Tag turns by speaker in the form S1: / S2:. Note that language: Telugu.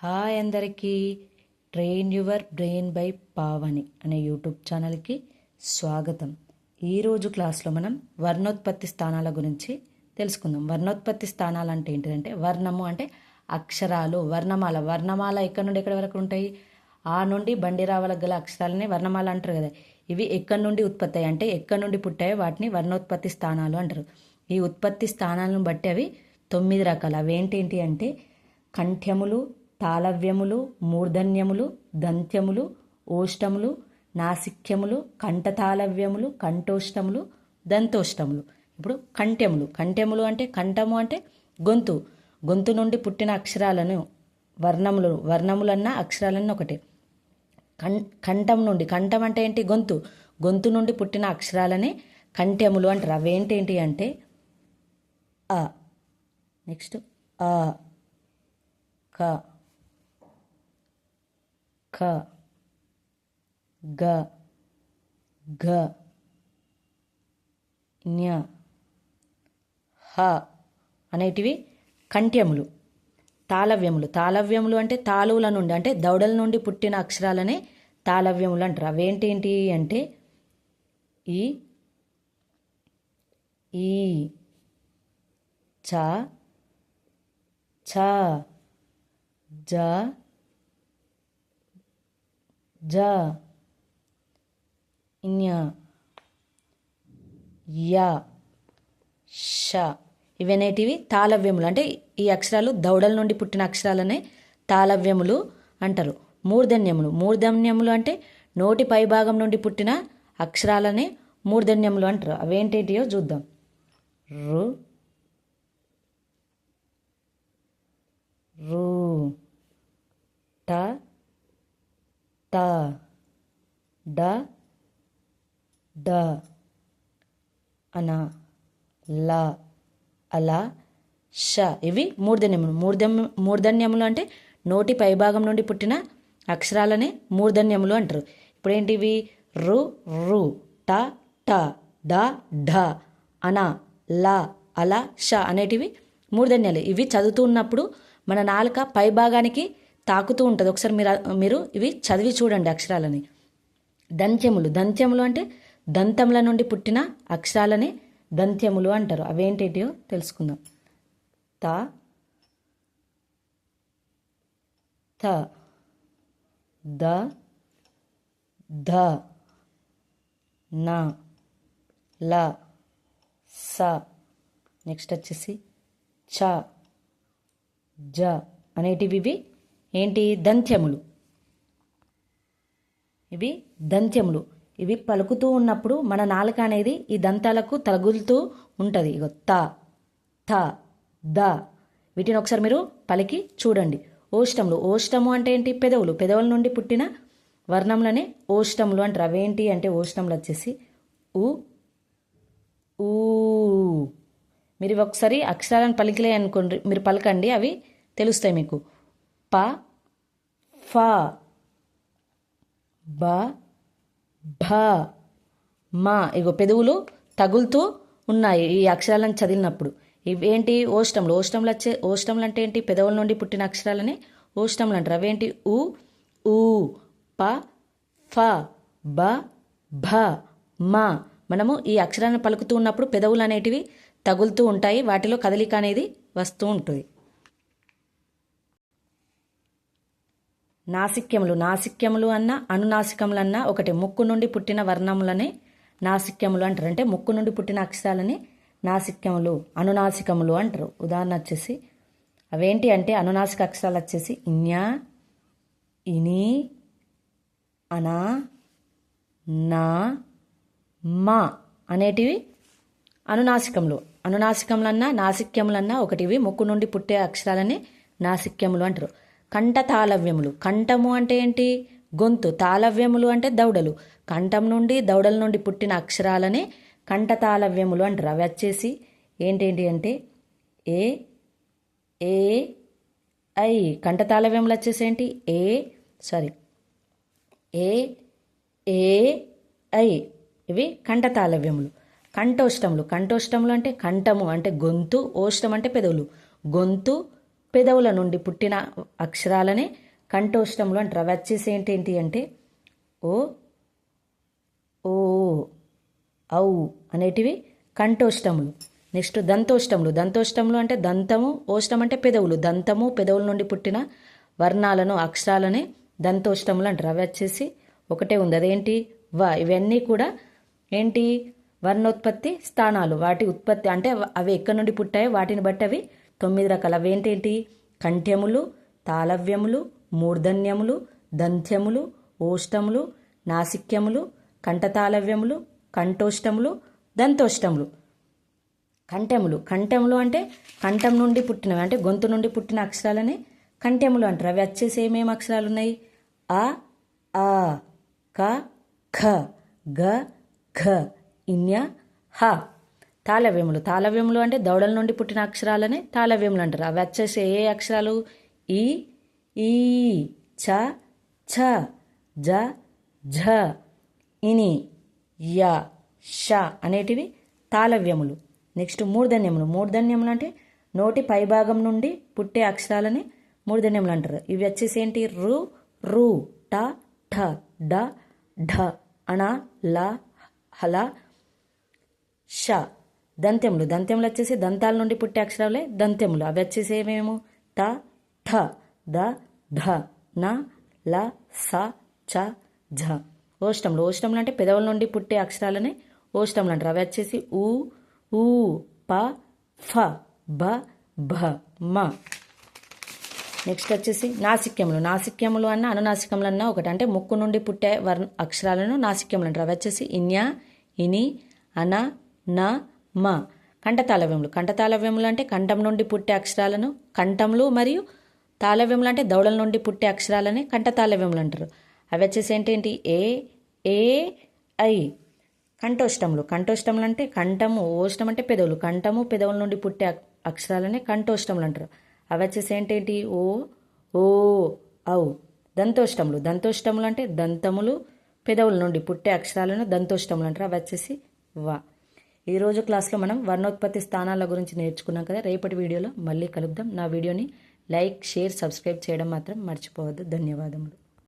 S1: హాయ్ అందరికీ. Train your brain by Pavani అనే యూట్యూబ్ ఛానల్కి స్వాగతం. ఈరోజు క్లాస్లో మనం వర్ణోత్పత్తి స్థానాల గురించి తెలుసుకుందాం. వర్ణోత్పత్తి స్థానాలు అంటే ఏంటిదంటే వర్ణము అంటే అక్షరాలు వర్ణమాల. వర్ణమాల ఎక్కడి నుండి ఎక్కడి వరకు ఉంటాయి? ఆ నుండి బండి రావాలకు గల అక్షరాలని వర్ణమాల అంటారు కదా. ఇవి ఎక్కడి నుండి ఉత్పత్తి అయ్యాయి అంటే ఎక్కడి నుండి పుట్టాయో వాటిని వర్ణోత్పత్తి స్థానాలు అంటారు. ఈ ఉత్పత్తి స్థానాలను బట్టి అవి తొమ్మిది రకాలు. అవేంటేంటి అంటే కంఠ్యములు తాళవ్యములు మూర్ధన్యములు దంత్యములు ఓష్టములు నాసిక్యములు కంఠతాళవ్యములు కంఠోష్టములు దంతోష్టములు. ఇప్పుడు కంఠ్యములు. కంఠ్యములు అంటే కంఠము అంటే గొంతు. గొంతు నుండి పుట్టిన అక్షరాలను వర్ణములు వర్ణములన్నా అక్షరాలన్నీ ఒకటే. కం కంఠం నుండి. కంఠం అంటే ఏంటి? గొంతు. గొంతు నుండి పుట్టిన అక్షరాలనే కంఠ్యములు అంటారు. అవేంటేంటి అంటే అ. నెక్స్ట్ ఆ క. ఖ గ ఘ న్య హ అనేటివి కంఠ్యములు తాళవ్యములు. తాళవ్యములు అంటే తాళువుల నుండి అంటే దౌడల నుండి పుట్టిన అక్షరాలనే తాళవ్యములు అంటారు. అవేంటేంటి అంటే ఈ ఈ చ ఛ జ జ. జ్ఞ య. ష. ఇవనేటివి తాళవ్యములు. అంటే ఈ అక్షరాలు దౌడల నుండి పుట్టిన అక్షరాలనే తాళవ్యములు అంటారు. మూర్ధన్యములు. మూర్ధన్యములు అంటే నోటి పైభాగం నుండి పుట్టిన అక్షరాలనే మూర్ధన్యములు అంటారు. అవేంటేటియో చూద్దాం. రు. రు. ట. ట డ డ అన ల అలా ష. ఇవి మూర్ధన్యములు. మూర్ధన్య మూర్ధన్యములు అంటే నోటి పైభాగం నుండి పుట్టిన అక్షరాలనే మూర్ధన్యములు అంటారు. ఇప్పుడు ఏంటివి రు రు ట ట డ ఢ అన ల అల ష అనేటివి మూర్ధన్యాలు. ఇవి చదువుతూ ఉన్నప్పుడు మన నాలుక పైభాగానికి తాకుతూ ఉంటుంది. ఒకసారి మీరు మీరు ఇవి చదివి చూడండి అక్షరాలని. దంత్యములు. దంత్యములు అంటే దంతముల నుండి పుట్టిన అక్షరాలని దంత్యములు అంటారు. అవేంటేటియో తెలుసుకుందాం. త థ ద ధ న ల స. నెక్స్ట్ వచ్చేసి చ జ అనేటివి ఇవి ఏంటి? దంత్యములు. ఇవి దంత్యములు. ఇవి పలుకుతూ ఉన్నప్పుడు మన నాలుక అనేది ఈ దంతాలకు తగులుతూ ఉంటుంది. ఇగో త థ ద. వీటిని ఒకసారి మీరు పలికి చూడండి. ఓష్టములు. ఓష్టము అంటే ఏంటి? పెదవులు. పెదవుల నుండి పుట్టిన వర్ణములనే ఓష్టములు అంటారు. అవేంటి అంటే ఓష్టములు వచ్చేసి ఉ ఊ. మీరు ఒకసారి అక్షరాలను పలికిలే అనుకోండి. మీరు పలకండి. అవి తెలుస్తాయి మీకు. ప ఫ బ భ మా. ఇగో పెదవులు తగులుతూ ఉన్నాయి. ఈ అక్షరాలను చదివినప్పుడు. ఇవేంటి? ఓష్టములు ఓష్టములు వచ్చే ఓష్టములు అంటే ఏంటి? పెదవుల నుండి పుట్టిన అక్షరాలని ఓష్టములు అంటారు. అవేంటి? ఉ ఊ ప ఫ బ భ మా. మనము ఈ అక్షరాలను పలుకుతూ ఉన్నప్పుడు పెదవులు అనేటివి తగులుతూ ఉంటాయి. వాటిలో కదలిక అనేది వస్తూ ఉంటుంది. నాసిక్యములు. నాసిక్యములు అన్న అనునాసికములు అన్నా ఒకటి ముక్కు నుండి పుట్టిన వర్ణములనే నాసిక్యములు అంటారు. అంటే ముక్కు నుండి పుట్టిన అక్షరాలని నాసిక్యములు అనునాసికములు అంటారు. ఉదాహరణ వచ్చేసి అవేంటి అంటే అనునాసిక అక్షరాలు వచ్చేసి ఇన్యా ఇని అనా నా మా అనేటివి అనునాసికములు. అనునాసికములన్నా నాసిక్యములన్నా ఒకటివి ముక్కు నుండి పుట్టే అక్షరాలని నాసిక్యములు అంటారు. కంఠ తాళవ్యములు కంఠము అంటే ఏంటి? గొంతు. తాళవ్యములు అంటే దౌడలు. కంఠం నుండి దౌడల నుండి పుట్టిన అక్షరాలనే కంఠ తాళవ్యములు అంటారు. అవి వచ్చేసి ఏంటేంటి అంటే ఏ ఏ ఐ. కంఠ తాళవ్యములు వచ్చేసి ఏంటి? ఏ సారీ ఏ ఏ ఐ. ఇవి కంఠ తాళవ్యములు కంఠోష్టములు. కంఠోష్టములు అంటే కంఠము అంటే గొంతు. ఓష్టం అంటే పెదవులు. గొంతు పెదవుల నుండి పుట్టిన అక్షరాలనే కంఠోష్టములు అంటారు. అవి వచ్చేసి ఏంటి ఏంటి అంటే ఓ ఓ ఔ అనేటివి కంఠోష్టములు నెక్స్ట్ దంతోష్టములు దంతోష్టములు అంటే దంతము ఓష్టం అంటే పెదవులు. దంతము పెదవుల నుండి పుట్టిన వర్ణాలను అక్షరాలనే దంతోష్టములు అంటారు. అవి వచ్చేసి ఒకటే ఉంది. అదేంటి? వ. ఇవన్నీ కూడా ఏంటి? వర్ణోత్పత్తి స్థానాలు. వాటి ఉత్పత్తి అంటే అవి ఎక్కడి నుండి పుట్టాయో వాటిని బట్టి అవి తొమ్మిది రకాలు అవి కంఠ్యములు తాళవ్యములు మూర్ధన్యములు దంత్యములు ఓష్టములు నాసిక్యములు కంఠతాళవ్యములు కంఠోష్టములు దంతోష్టములు. కంఠములు కంఠములు అంటే కంఠం నుండి పుట్టినవి అంటే గొంతు నుండి పుట్టిన అక్షరాలని కంఠములు అంటారు. అవి వచ్చేసి ఏమేమి అక్షరాలు ఉన్నాయి ఆ ఆ క ఖ గ ఘ ఇన్య హ. తాళవ్యములు. తాళవ్యములు అంటే దౌడల నుండి పుట్టిన అక్షరాలనే తాళవ్యములు అంటారు. అవి వచ్చేసి ఏ అక్షరాలు? ఈ ఈ చ ఛ జ ఝ ఇని య ష అనేటివి తాళవ్యములు. నెక్స్ట్ మూర్ధన్యములు. మూర్ధన్యములు అంటే నోటి పైభాగం నుండి పుట్టే అక్షరాలని మూర్ధన్యములు అంటారు. ఇవి వచ్చేసి ఏంటి? రు రు ట ఠ డ ఢ అణ ల హల ష. దంత్యములు దంత్యములు వచ్చేసి దంతాల నుండి పుట్టే అక్షరాలే దంత్యములు అవి వచ్చేసి ఏమేమో? ట ఠ ద ధ న ల స చ ఝ. ఓష్టములు. ఓష్టములు అంటే పెదవుల నుండి పుట్టే అక్షరాలనే ఓష్టములు అంటారు. అవి వచ్చేసి ఊ ఊ ప ఫ బ భ మ. నెక్స్ట్ వచ్చేసి నాసిక్యములు. నాసిక్యములు అన్న అనునాసికములు అన్న ఒకటి. అంటే ముక్కు నుండి పుట్టే వర్ణ అక్షరాలను నాసిక్యములు అంటారు. అవి వచ్చేసి ఇన్య ఇని అన న మ కంఠతాళవ్యములు. కంఠతాళవ్యములు అంటే కంఠం నుండి పుట్టే అక్షరాలను కంఠములు మరియు తాళవ్యములు అంటే దౌడల నుండి పుట్టే అక్షరాలని కంఠతాళవ్యములు అంటారు. అవి వచ్చేసి ఏంటి ఏ ఏ ఐ. కంఠోష్టములు. కంఠోష్టములు అంటే కంఠము ఓష్టం అంటే పెదవులు. కంఠము పెదవుల నుండి పుట్టే అక్షరాలనే కంఠోష్టములు అంటారు. అవి వచ్చేసి ఏంటేంటి? ఓ ఓ ఔ. దంతోష్టములు. దంతోష్టములు అంటే దంతములు పెదవుల నుండి పుట్టే అక్షరాలను దంతోష్టములు అంటారు. అవి వచ్చేసి వా. ఈరోజు క్లాస్లో మనం వర్ణోత్పత్తి స్థానాల గురించి నేర్చుకున్నాం కదా. రేపటి వీడియోలో మళ్ళీ కలుద్దాం. నా వీడియోని లైక్ షేర్ సబ్స్క్రైబ్ చేయడం మాత్రం మర్చిపోవద్దు. ధన్యవాదములు.